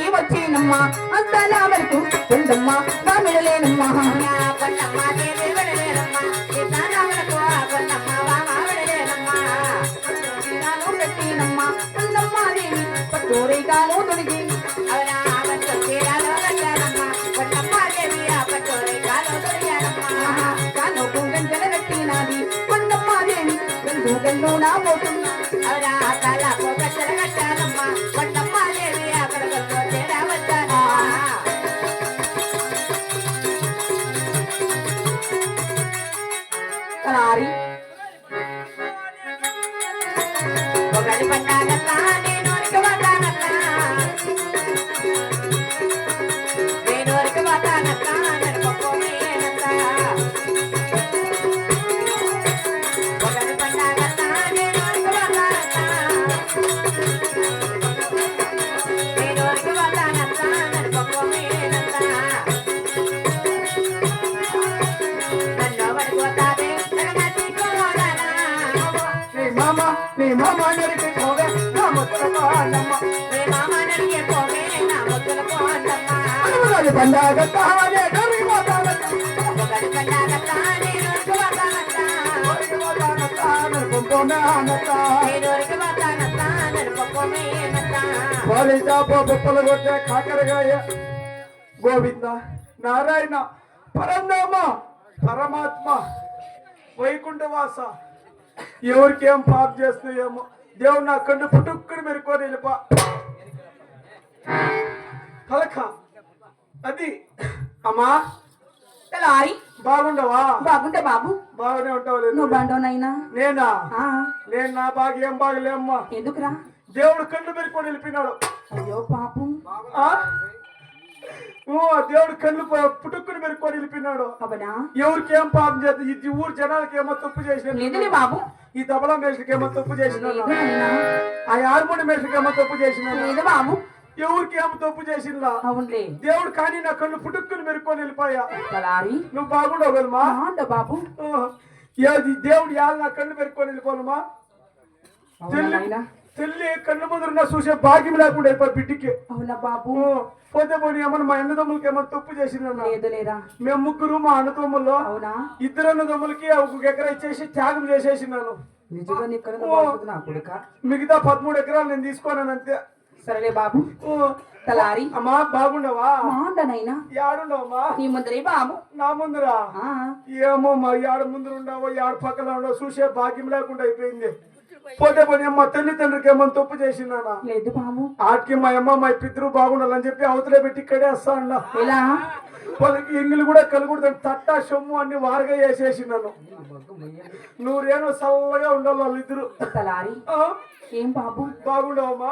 దేవి వచ్చేనమ్మ అస్తాల వరకు ఉండమ్మ నా విడలేనమ్మా పట్టోరేగాలు తొడిగి కాను గంటల కట్టినది ఉండమ్మ దేవి గండు గండు నా పోతుంది మామ నరికి పోవే నా ముద్దల పాలమ్మ మీ మామ నడిగే పోవే నా ముద్దుల కోడమ్మ అనుమతి పండగ తానే డరి పోతానట ఒకటి పండగల్లా నేను వస్తానల్లా డరి పోతానట బొప్పలు కొట్టే కాకరగాయ గోవింద నారాయణ పరందామ పరమాత్మ వైకుంఠవాస ఎవరికి ఏం పాపం చేస్తున్నాయేమో దేవుడు నా కన్ను పుట్టుక్కుని వెళ్ళిపా. కలక అది. అమ్మా. తలారి బాగుండవా? బాగుంటే బాబు. బాగానే ఉంటావు నువ్వు బండోనైనా నేనా? ఆ, నేను నా బాగా ఏం బాగలేమ్మా? ఎందుకురా? దేవుడు కన్ను మెరుకొని వెళ్ళిపోయినాడు. అయ్యో పాపం? ఓ దేవుడు కళ్ళు ప- పుట్టుక్కుని మెరుక్కొని వెళ్ళిపోయినాడు అవనా? ఎవరికి ఏం పాపం చేద్దాం ఈ ఊరు జనాలకి ఏమో తప్పు చేసిన బాబు? ఈ తబలా మేషకి ఏమో తప్పు చేసిన. ఆ హార్మోని మేషకి ఏమో తప్పు చేసిన బాబు? ఎవరికి ఏమో తప్పు చేసిందా? అవునులే. దేవుడు కానీ నా కళ్ళు పుట్టుక్కుని మెరుక్కొని వెళ్ళిపోయా నువ్వు బాగుండవు కదమ్మా. బాబు. ఏది దేవుడు యాళ్ళ నా కళ్ళు మెరుక్కొని వెళ్ళిపోనమ్మా తెల్లి కళ్ళు ముందర చూసే భాగ్యం లేకుండా అయిపోయి బిడ్డికి. అవునా బాబు? పోతే పోనీ ఏమన్నా మా అన్నదమ్ములకి ఏమన్నా తప్పు చేసిందన్నా? లేదు లేరా మేము ముగ్గురు మా అన్నదమ్ముల్లో అవునా? ఇద్దరు అన్నదమ్ములకి ఒక ఎకరా ఇచ్చేసి త్యాగం చేసేసినాను నిజంగా నీ కనుక ఓ. బాగుంటుంది నా కొడుక? మిగతా పదమూడు ఎకరాలు నేను తీసుకోనాను అంతే. సరేలే బాబు. తలారి. అమ్మా బాగుండవా? బాగుండనైనా యాడుండవమ్మా? నీ ముందరే బాబు. నా ముందరా? ఆ, ఏమో మా యాడ ముందర ఉండవో యాడ పక్కన ఉండవో చూసే భాగ్యం లేకుండా అయిపోయింది. పోతే పోనీ మా తల్లిదండ్రులకి ఏమన్నా తప్పు చేసినానా లేదు బాబు. ఆటికి మా అమ్మ మా పితృ బాగుండాలని చెప్పి అవతలే పెట్టి ఇక్కడే వస్తా అన్నా. ఎలా? వాళ్ళకి ఎంగిలి కూడా కలుగుడదని తట్టా సొమ్ము అన్ని వారుగా వేసేసినాను. నూరేనో చల్లగా ఉండాలి వాళ్ళిద్దరు? ఏం బాబు? బాగుండవమ్మా?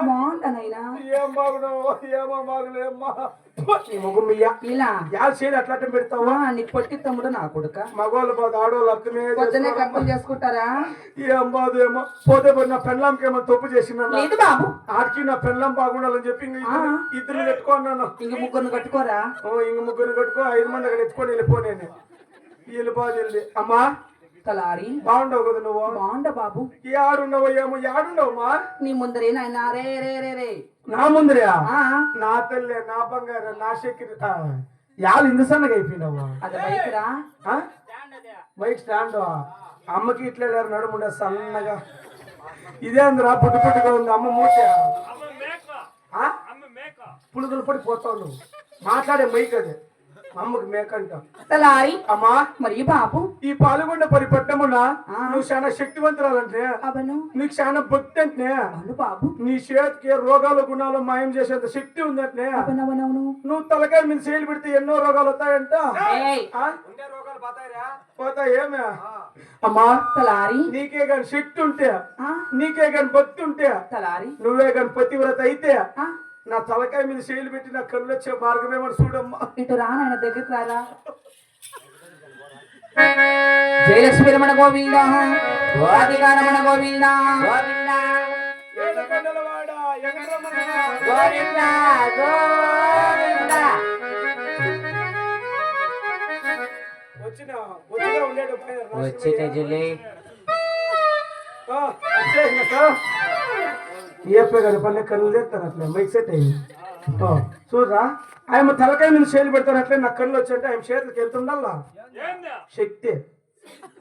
ఏం బాగున్నావు ఏమో బాగులేమ్మా ఇలా. యాడ చేయని అట్లా పెడతావా? నీ పొట్టి తమ్ముడు నా కొడుక. మగవాళ్ళు బాధ ఆడవాళ్ళు పొద్దునే. కట్టం చేసుకుంటారా? ఏం ఏమో పోతే పోయి నా పెళ్ళంకి ఏమో తప్పు చేసిన లేదు బాబు. ఆడికి నా పెళ్ళం బాగుండాలని చెప్పి ఇద్దరు పెట్టుకున్నాను ఇంక ముగ్గురు కట్టుకోరా? ఓ ఇంక ముగ్గురు కట్టుకో ఐదు మంది అక్కడ ఎత్తుకొని వెళ్ళిపోనేను వెళ్ళిపోదు వెళ్ళి అమ్మా తలారి బాగుండవు కదా నువ్వు? బాగుండ బాబు. ఆడుండవు ఏమో ఈ ఆడుండవమ్మా నీ ముందరే నాయన రే రే రే రే. నా ముందరా? ఆ, నా తల్లి నా బంగారు నా శక్తి యాళ్ళు ఇందు సన్నగా అయిపోయినావు? అది బైక్ రా ఆ? Bike stand? అమ్మకి ఇట్లా నడుముండే సన్నగా. ఇదే అందరా పుట్టు పుట్టుగా ఉంది అమ్మ మూట ఆ? పులుగులు పడి పోతావు నువ్వు. మాట్లాడే మైక్ అది. అమ్మకి మేక అంట తలారి అమ్మా మరి బాబు ఈ పాల్గొండ పరిపట్టమున. నువ్వు చాలా శక్తివంతురాలంటే? అవను నీకు చాలా భక్తి అంటే అవును బాబు. నీ చేతికి రోగాలు గుణాలు మాయం చేసేంత శక్తి ఉందంటే? అవనవనవును నువ్వు తలకాయ మీద చేయలు పెడితే ఎన్నో రోగాలు వస్తాయంట? ఏమే? అమ్మా తలారి. నీకే గాని శక్తి ఉంటే? ఆ, నీకే గాని భక్తి ఉంటే? తలారి. నువ్వే గాని పతివ్రత అయితే? నా తలకాయ మీద చేయలు పెట్టి నా కళ్ళు వచ్చే మార్గం ఏమని చూడమ్మా? ఇటు రా నాయన దగ్గరికి రారా? జయలక్ష్మి రమణ గోవింద? రాధికా రమణ గోవింద? గోవింద ఏడుకొండలవాడ, ఎగరమణ. గోవింద గోవింద? వచ్చిన వచ్చిన ఉండేడు పైన రాష్ట్రపతి. ఏపే కదా పల్లె కళ్ళు తెస్తారు అట్లా మైక్ సెట్ అయ్యింది చూడరా? ఆయన తలకాయ మీద చేతులు పెడతారు అట్లే నా కళ్ళు వచ్చి ఆయన చేతులకి ఎంత ఉండాలా? శక్తి.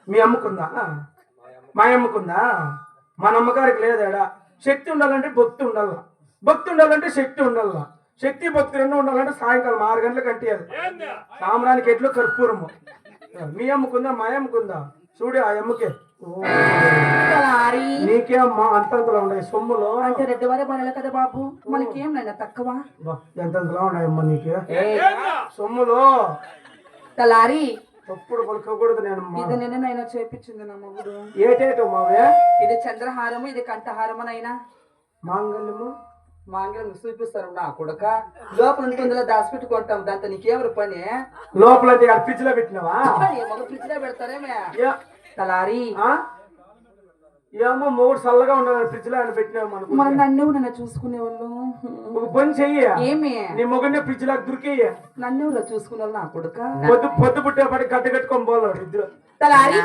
మీ అమ్మకుందా? మా అమ్మకుందా? మన అమ్మగారికి లేదాడా? శక్తి ఉండాలంటే భక్తి ఉండాలా. భక్తి ఉండాలంటే శక్తి ఉండాలా. శక్తి భక్తి రెండు ఉండాలంటే సాయంకాలం ఆరు గంటలకు అంటేయాలి. సామరానికి ఎట్లు కర్పూరము. మీ అమ్మకుందా? మా అమ్మకుందా? చూడు ఆ అమ్మకే. ఓ, తలారి నీకే అమ్మా అంతంతలో ఉన్నాయి? సొమ్ములో? అంటే రెడ్డి వారే పనులు కదా బాబు. మనకేం నైనా తక్కువ? బా, ఎంతంతలో ఉన్నాయమ్మా నీకే? సొమ్ములో? తలారి తప్పుడు పలుకోకూడదు నేను ఇది నిన్న నైనా చేపించింది నా మగుడు. ఏటేటో మావే ఇది చంద్రహారము ఇది కంఠహారము నైనా మాంగళ్యము? మాంగళం చూపిస్తారు నా కొడక. లోపల ఉంటుందిలో దాచిపెట్టుకుంటాం దాంతో నీకేమరు పని? లోపల ఫ్రిడ్జ్లో పెట్టినావా? మగ ఫ్రిడ్జ్లో పెడతారేమే తలారి ఆ? ఏమో మూడు చల్లగా ఉండాలి ఫ్రిడ్జ్లో ఆయన పెట్టినావు మన నన్ను నన్ను చూసుకునే వాళ్ళు ఒక పని చెయ్యి. ఏమి? నీ మొగనే ఫ్రిడ్జ్ లాగా దొరికేయ. నన్ను చూసుకునే వాళ్ళు నా కొడుక? పొద్దు పొద్దు పుట్టేపటి గడ్డ కట్టుకొని పోలేడు ఇద్దరు తలారి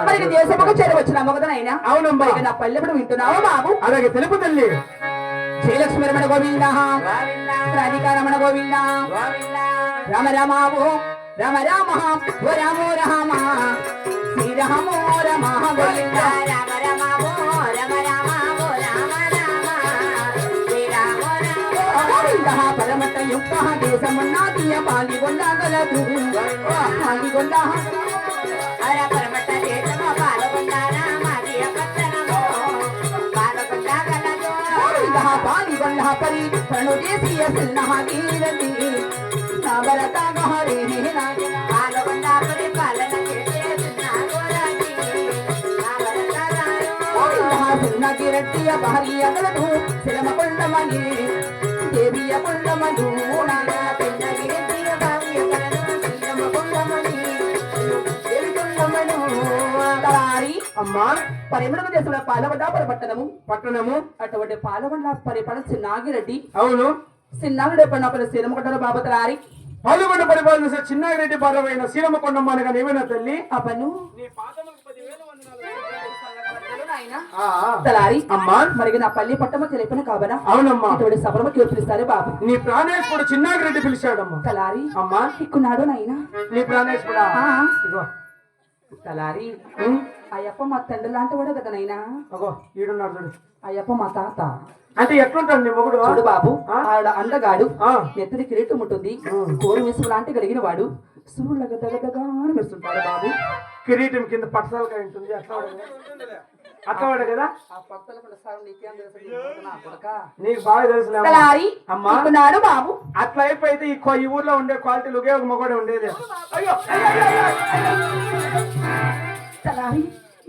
మనకి దేశముఖ చేరి వచ్చిన మగదనైనా అవునమ్మా. మరి నా పల్లెప్పుడు వింటున్నావా బాబు? అలాగే తెలుపు తల్లి. శ్రీలక్ష్మి రమణ గోవింద. రాధికా రమణ గోవింద. రామ రామావో రామ రామ ఓ రామో రామ. శ్రీరామో రమ గోవింద రామ రామ ఓ రామ భావ్య కలను సీయమ కుండమణి దేవి కొండమను తలారి అమ్మా పరిమళ దేశంలో పాలవడ్డ పట్టణము పట్టణము అటువంటి పాలవడ్డ పరిపాలన చిన్నాగిరెడ్డి అవును. చిన్నాగిరెడ్డి పడినప్పుడు శిరమ కొండల బాబు తలారి పాల్గొండ పరిపాలన చేసే చిన్నారెడ్డి భారమైన సీరమ్మ కొండమ్మ అనగా నీవేనా తల్లి? పన్ను ఆ, ఆ. తలారి. అమ్మా. మరి నా పల్లి పట్టమ తెలిపిన కాబనా అవునమ్మా. ఇటువంటి సభలము కీర్తిస్తారే బాబు. నీ ప్రాణేశ్వరుడు చిన్నారెడ్డి పిలిచాడమ్మా. తలారి. అమ్మా. ఇక్కున్నాడు నాయనా? నీ ఆ. ఇగో. తలారి? అయ్యప్ప మా తండ్రి లాంటి వాడు కదా నైనా అగో ఈడున్నాడు చూడు. అయ్యప్ప మా తాత. అంటే ఎట్లుంటాడు నీ మొగుడు? చూడు బాబు ఆ? ఆడ అందగాడు. ఆ. ఎత్తుడి కిరీటం ఉంటుంది. కోరు మిసులు లాంటి కలిగిన వాడు. సూర్యుడు దగదగా అని మెరుస్తుంటాడు బాబు. కిరీటం కింద పట్టసాలకాయ ఉంటుంది. అట్లా వాడే కదా? నీకేం తెలుసు బాగా తెలుసులే అమ్మా. బాబు. అట్లా అయిపోతే ఈ ఈ ఊర్లో ఉండే క్వాలిటీలు ఒకే ఒక మగోడే ఉండేది. అయ్యో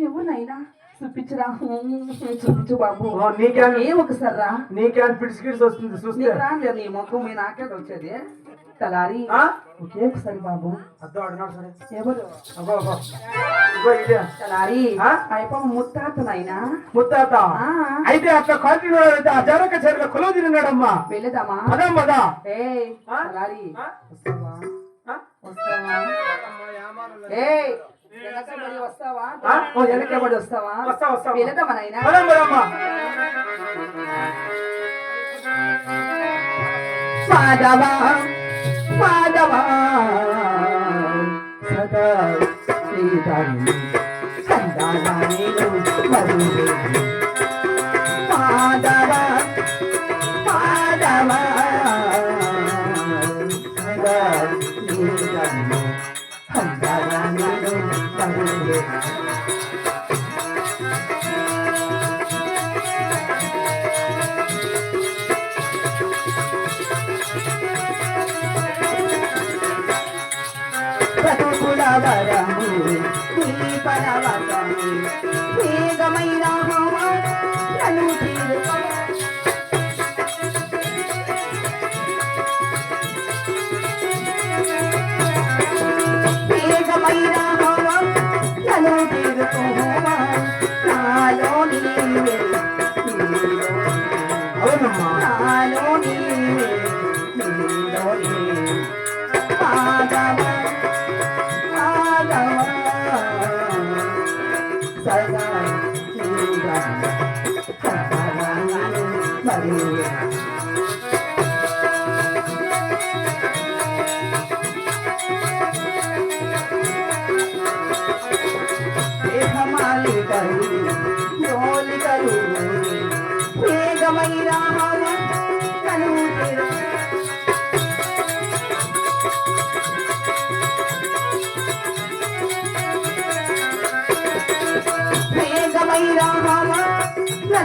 ఎవరినైనా చూపించరా? చూపించు బాబు. నీకేం ఒకసారి రా నీకే పిడిచి వస్తుంది చూస్తే? నీ ముఖం మీ నాకే వచ్చేది తలారి. ఒకసారి బాబు. అద్దో అడినాడు సరే. ఎవరు? తలారి? అయిపో ముత్తాత నాయనా. ముత్తాత. అయితే అట్లా అయితే ఆ జరక చెరక కొలువు తిరిగినాడమ్మా వెళ్ళదామా ఏ? తలారి? వస్తావా? వస్తావా? ఏ వస్తావా? వెనకబడి వస్తావా? వెళదామా నాయనా? మాధవా మాధవ సదా శ్రీధరి సందాన నేను మరువే 来了。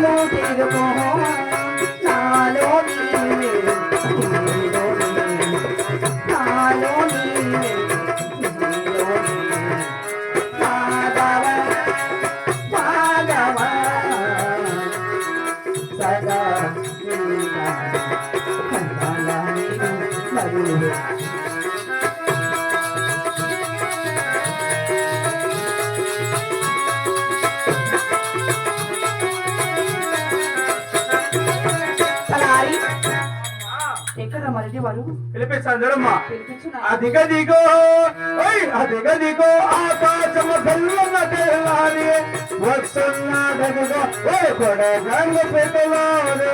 আলোটির মোহন వారు పిలిపిస్తాను చూడమ్మా పిలిపించున్నా అదిగదిగో ఓయ్ అదిగదిగో ఆకాశమ పిల్లల తెల్లారి వస్తున్నాడదిగో ఓ కొడే గంగ పితలోడు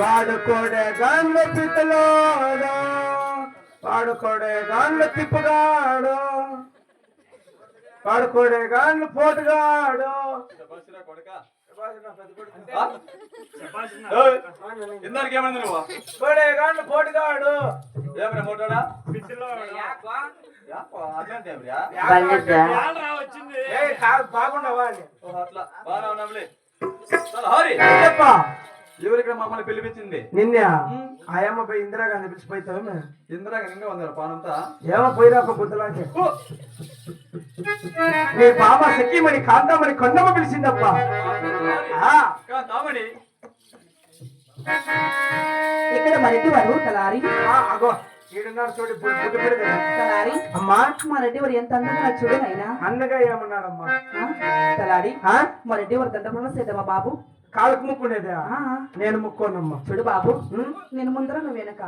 వాడు కొడే గంగ పితలోడు వాడు కొడే గంగ తిప్పుగాడు. వాడు కొడే గంగ పోటుగాడు. ఇందానికి ఏమైంది నువ్వు? పోటుగాడు. ఏమరా అట్లా. బాగా ఉన్నాంలే. హరి. మమ్మల్ని పిలిపించింది? నిన్న. ఆయమ్మ పోయి ఇందిరాగాంధీ పిలిచిపోతావు ఇందిరా నింగా ఉన్నారు పానంతా. ఏమో పోయిరాక బుద్ధలాంటి నీ బాబా సఖీమణి కాంతామణి కొండమ్మ పిలిచిందప్ప. ఆ, తామణి? ఇక్కడ మరిది వారు తలారి. ఆ, అగో ఈడున్నాడు చూడు తలారి. అమ్మా మా రెడ్డి వారు ఎంత అందంగా చూడు నాయనా. అన్నగా ఏమన్నాడమ్మా? తలారి. ఆ? మా రెడ్డి వారు దండపడ సేదమ్మా బాబు. కాళ్ళకు ముక్కునేదే నేను ముక్కోనమ్మా. చూడు బాబు? నేను ముందర నువ్వు వెనక.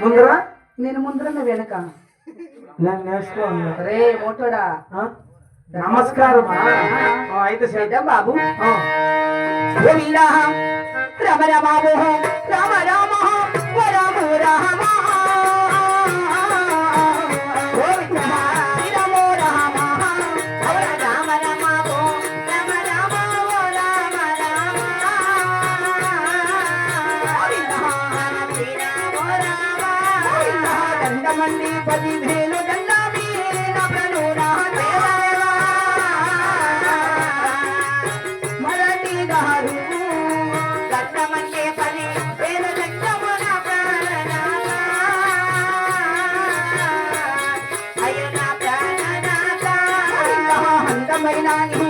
ముందర? నేను ముందర నువ్వు వెనక. నేను నేర్చుకోను రే మోటోడా? నమస్కారం అయితే. చేద్దాం బాబు. రమ రమ మోహ Rama i na na na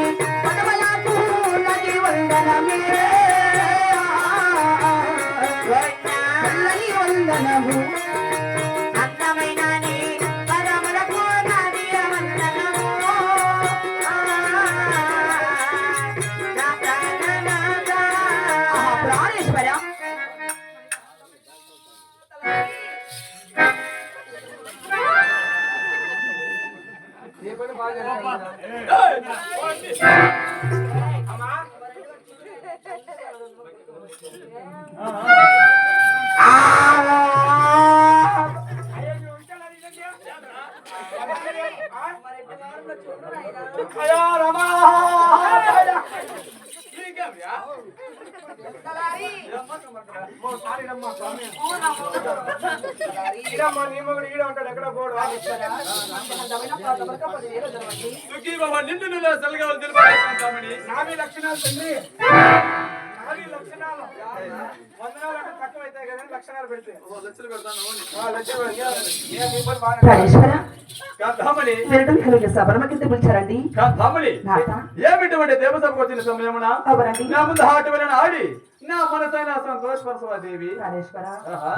నిండు నువ్వు సెల్గా తెలిపాలి తామణి నావి లక్షణాలు తండ్రి నావి లక్షణాలు. వందనాలు అంటే తక్కువ అవుతాయి కదా లక్షణాలు పెడితే. ఓ, లక్షలు పెడతాను ఆ, లక్షలు పెడితే. కలిగే సభరమ కింద పిలిచారండి? ఏమిటువంటి దేవసభకు వచ్చిన సమయమున? నా ముందు హాటు వెళ్ళిన ఆడి నా మనసైన సంతోషపరచవా దేవి? ప్రాణేశ్వర ఆహా.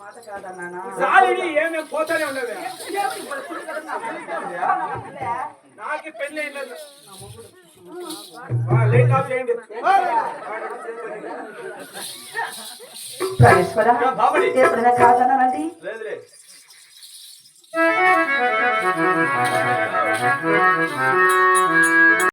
మాట కాదన్నానా సాలిని ఏమి పోతానే ఉండదు నాకు పెళ్ళి అయింది లేట్ ఆఫ్ చేయండి. ప్రాణేశ్వర తామణి ఎప్పుడైనా కాదన్నానండి లేదులే ఆ